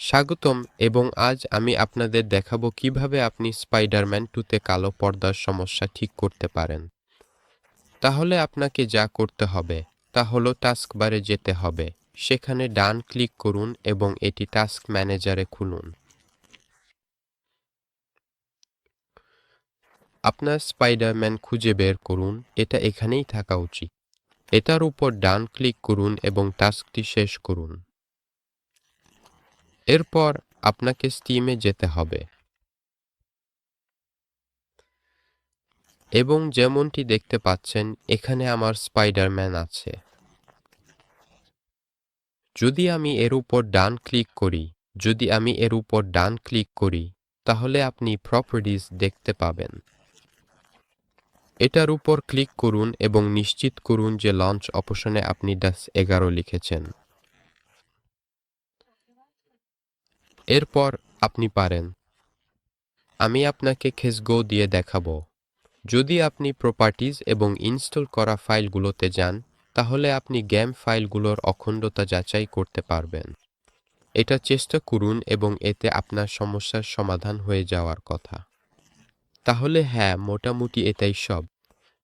স্বাগতম এবং আজ আমি আপনাদের দেখাবো কীভাবে আপনি স্পাইডারম্যান টুতে কালো পর্দার সমস্যা ঠিক করতে পারেন। তাহলে আপনাকে যা করতে হবে তা হলো টাস্কবারে যেতে হবে। সেখানে ডান ক্লিক করুন এবং এটি টাস্ক ম্যানেজারে খুলুন। আপনার স্পাইডারম্যান খুঁজে বের করুন, এটা এখানেই থাকা উচিত। এটার উপর ডান ক্লিক করুন এবং টাস্কটি শেষ করুন। এরপর আপনাকে স্টিমে যেতে হবে। এবং যেমনটি দেখতে পাচ্ছেন, এখানে আমার স্পাইডারম্যান আছে। যদি আমি এর উপর ডান ক্লিক করি, যদি আমি এর উপর ডান ক্লিক করি, তাহলে আপনি প্রপার্টিজ দেখতে পাবেন। এটার উপর ক্লিক করুন এবং নিশ্চিত করুন যে লঞ্চ অপশনে আপনি ডাস এগারো লিখেছেন। এরপর আপনি পারেন। আমি আপনাকে খেসগো দিয়ে দেখাবো। যদি আপনি প্রপার্টিজ এবং ইনস্টল করা ফাইলগুলোতে যান, তাহলে আপনি গেম ফাইলগুলোর অখণ্ডতা যাচাই করতে পারবেন। এটা চেষ্টা করুন এবং এতে আপনার সমস্যার সমাধান হয়ে যাওয়ার কথা। তাহলে হ্যাঁ মোটামুটি এটাই সব।